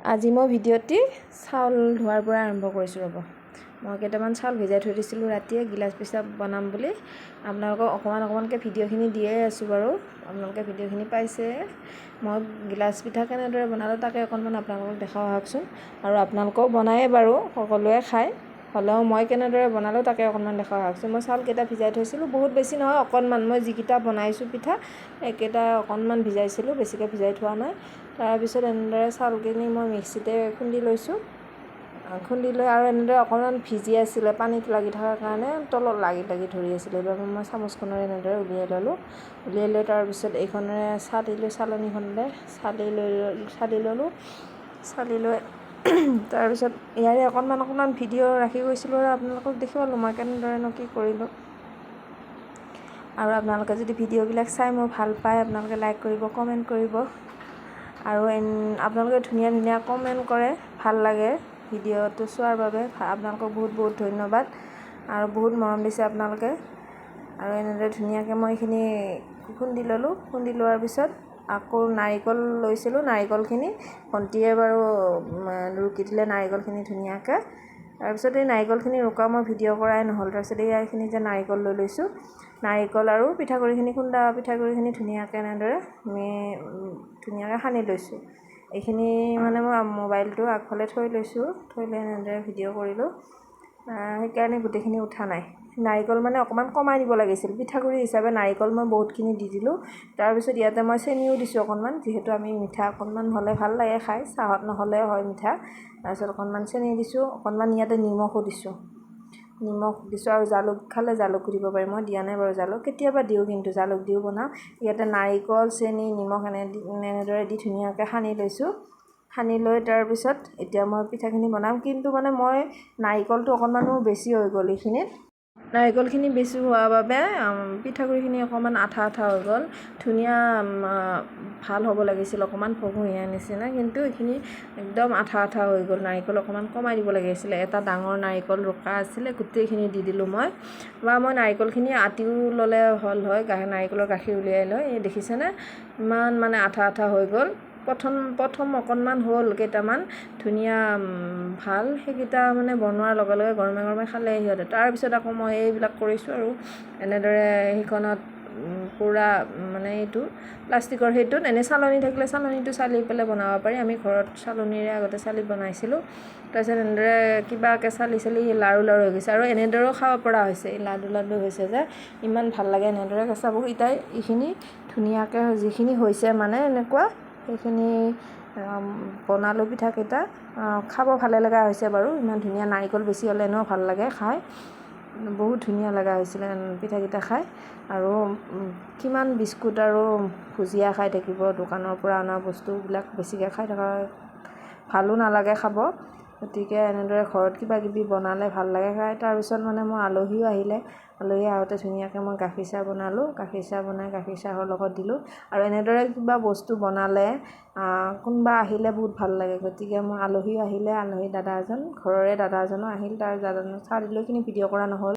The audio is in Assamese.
আজি মই ভিডিঅ'টি চাউল ধোৱাৰ পৰা আৰম্ভ কৰিছোঁ ৰ'ব। মই কেইটামান চাউল ভিজাই থৈ দিছিলোঁ ৰাতিয়ে গিলাচ পিঠা বনাম বুলি। আপোনালোকক অকণমান অকণমানকৈ ভিডিঅ'খিনি দিয়ে আছোঁ বাৰু। আপোনালোকে ভিডিঅ'খিনি পাইছে। মই গিলাচ পিঠা কেনেদৰে বনালোঁ তাকে অকণমান আপোনালোকক দেখাওঁ আহকচোন। আৰু আপোনালোকেও বনায়ে বাৰু সকলোৱে খায়। হ'লেও মই কেনেদৰে বনালোঁ তাকে অকণমান দেখাওঁ আহকচোন মই চাউলকেইটা ভিজাই থৈছিলোঁ। বহুত বেছি নহয় অকণমান। মই যিকেইটা বনাইছোঁ পিঠা একেটা অকণমান ভিজাইছিলোঁ বেছিকৈ ভিজাই থোৱা নাই। তাৰপিছত এনেদৰে চাউলখিনি মই মিক্সিতে খুন্দি লৈছোঁ। খুন্দি লৈ আৰু এনেদৰে অকণমান ভিজি আছিলে পানীত লাগি থকাৰ কাৰণে তলত লাগি লাগি ধৰি আছিলে। সেইবাবে মই চামুচখনেৰে এনেদৰে উলিয়াই ল'লোঁ। উলিয়াই লৈ তাৰপিছত এইখনেৰে চালি লৈ চালনীখনেৰে চালি লৈ চালি ল'লোঁ। চালি লৈ তাৰপিছত ইয়াৰে অকণমান অকণমান ভিডিঅ' ৰাখি গৈছিলোঁ আৰু আপোনালোকক দেখুৱালোঁ মই কেনেদৰেনো কি কৰিলোঁ। আৰু আপোনালোকে যদি ভিডিঅ'বিলাক চাই মোৰ ভাল পায় আপোনালোকে লাইক কৰিব কমেণ্ট কৰিব। আৰু আপোনালোকে ধুনীয়া ধুনীয়া কমেণ্ট কৰে ভাল লাগে ভিডিঅ'টো চোৱাৰ বাবে। আপোনালোকক বহুত বহুত ধন্যবাদ। আৰু বহুত মৰম দিছে আপোনালোকে। আৰু এনেদৰে ধুনীয়াকৈ মই এইখিনি খুন্দি ল'লোঁ। খুন্দি লোৱাৰ পিছত আকৌ নাৰিকল লৈছিলোঁ নাৰিকলখিনি। ভণ্টীয়ে বাৰু ৰুকি দিলে নাৰিকলখিনি ধুনীয়াকৈ। তাৰপিছত এই নাৰিকলখিনি ৰুকা মই ভিডিঅ' কৰাই নহ'ল। তাৰপিছত এই এইখিনি যে নাৰিকল লৈ লৈছোঁ নাৰিকল আৰু পিঠাগুড়িখিনি খুন্দা পিঠাগুড়িখিনি ধুনীয়াকৈ এনেদৰে আমি ধুনীয়াকৈ সানি লৈছোঁ। এইখিনি মানে মই মোবাইলটো আগফালে থৈ লৈছোঁ থৈ লৈ এনেদৰে ভিডিঅ' কৰিলোঁ। সেইকাৰণে গোটেইখিনি উঠা নাই। নাৰিকল মানে অকণমান কমাই দিব লাগিছিল। পিঠাগুড়ি হিচাপে নাৰিকল মই বহুতখিনি দি দিলোঁ। তাৰপিছত ইয়াতে মই চেনিও দিছোঁ অকণমান যিহেতু আমি মিঠা অকণমান হ'লে ভাল লাগে খাই চাহত নহ'লেও হয় মিঠা। তাৰপিছত অকণমান চেনি দিছোঁ অকণমান ইয়াতে নিমখো দিছোঁ। নিমখ দিছোঁ আৰু জালুক খালে জালুকো দিব পাৰি মই দিয়া নাই বাৰু জালুক। কেতিয়াবা দিওঁ কিন্তু জালুক দিও বনাওঁ। ইয়াতে নাৰিকল চেনি নিমখ এনে এনেদৰে দি ধুনীয়াকৈ সানি লৈছোঁ। সানি লৈ তাৰপিছত এতিয়া মই পিঠাখিনি বনাম। কিন্তু মানে মই নাৰিকলটো অকণমান বেছি হৈ গ'ল এইখিনিত। নাৰিকলখিনি বেছি হোৱাৰ বাবে পিঠাগুড়িখিনি অকণমান আঠা আঠা হৈ গ'ল। ধুনীয়া ভাল হ'ব লাগিছিল অকণমান ফৰফৰীয়া নিচিনা। কিন্তু এইখিনি একদম আঠা আঠা হৈ গ'ল। নাৰিকল অকণমান কমাই দিব লাগিছিলে এটা ডাঙৰ নাৰিকল ৰুকা আছিলে গোটেইখিনি দি দিলোঁ মই। বা মই নাৰিকলখিনি আটিও ল'লে হ'ল হয় নাৰিকলৰ গাখীৰ উলিয়াই লৈ। এই দেখিছেনে? ইমান মানে আঠা আঠা হৈ গ'ল। প্ৰথম প্ৰথম অকণমান হ'ল কেইটামান। ধুনীয়া ভাল। সেইকেইটা মানে বনোৱাৰ লগে লগে গৰমে গৰমে খালে সিহঁতে। তাৰপিছত আকৌ মই এইবিলাক কৰিছোঁ আৰু এনেদৰে সেইখনত পূৰা মানে এইটো প্লাষ্টিকৰ সেইটোত এনেই চালনী থাকিলে চালনীটো চালি পেলাই বনাব পাৰি। আমি ঘৰত চালনীৰে আগতে চালি বনাইছিলোঁ। তাৰপিছত এনেদৰে কিবাকৈ চালি চালি লাৰু লাৰু হৈ গৈছে। আৰু এনেদৰেও খাব পৰা হৈছে। এই লাডু লাডু হৈছে যে ইমান ভাল লাগে এনেদৰে কেঁচা বহু ইতাই এইখিনি ধুনীয়াকৈ যিখিনি হৈছে মানে এনেকুৱা সেইখিনি বনালোঁ পিঠাকেইটা। খাব ভালে লগা হৈছে বাৰু। ইমান ধুনীয়া নাৰিকল বেছি হ'লে এনেও ভাল লাগে খাই। বহুত ধুনীয়া লগা হৈছিলে পিঠাকেইটা খাই। আৰু কিমান বিস্কুট আৰু ভুজিয়া খাই থাকিব। দোকানৰ পৰা অনা বস্তুবিলাক বেছিকৈ খাই থকা ভালো নালাগে খাব। গতিকে এনেদৰে ঘৰত কিবা কিবি বনালে ভাল লাগে। খাই তাৰপিছত মানে মোৰ আলহীও আহিলে। আলহী আহোঁতে ধুনীয়াকৈ মই গাখীৰ চাহ বনালোঁ। গাখীৰ চাহ বনাই গাখীৰ চাহৰ লগত দিলোঁ। আৰু এনেদৰে কিবা বস্তু বনালে কোনোবা আহিলে বহুত ভাল লাগে। গতিকে মোৰ আলহী আহিলে আলহী দাদা এজন ঘৰৰে দাদা এজনো আহিল। তাৰ দাদাজনক চাহ দিলোঁ এইখিনি ভিডিঅ' কৰা নহ'ল।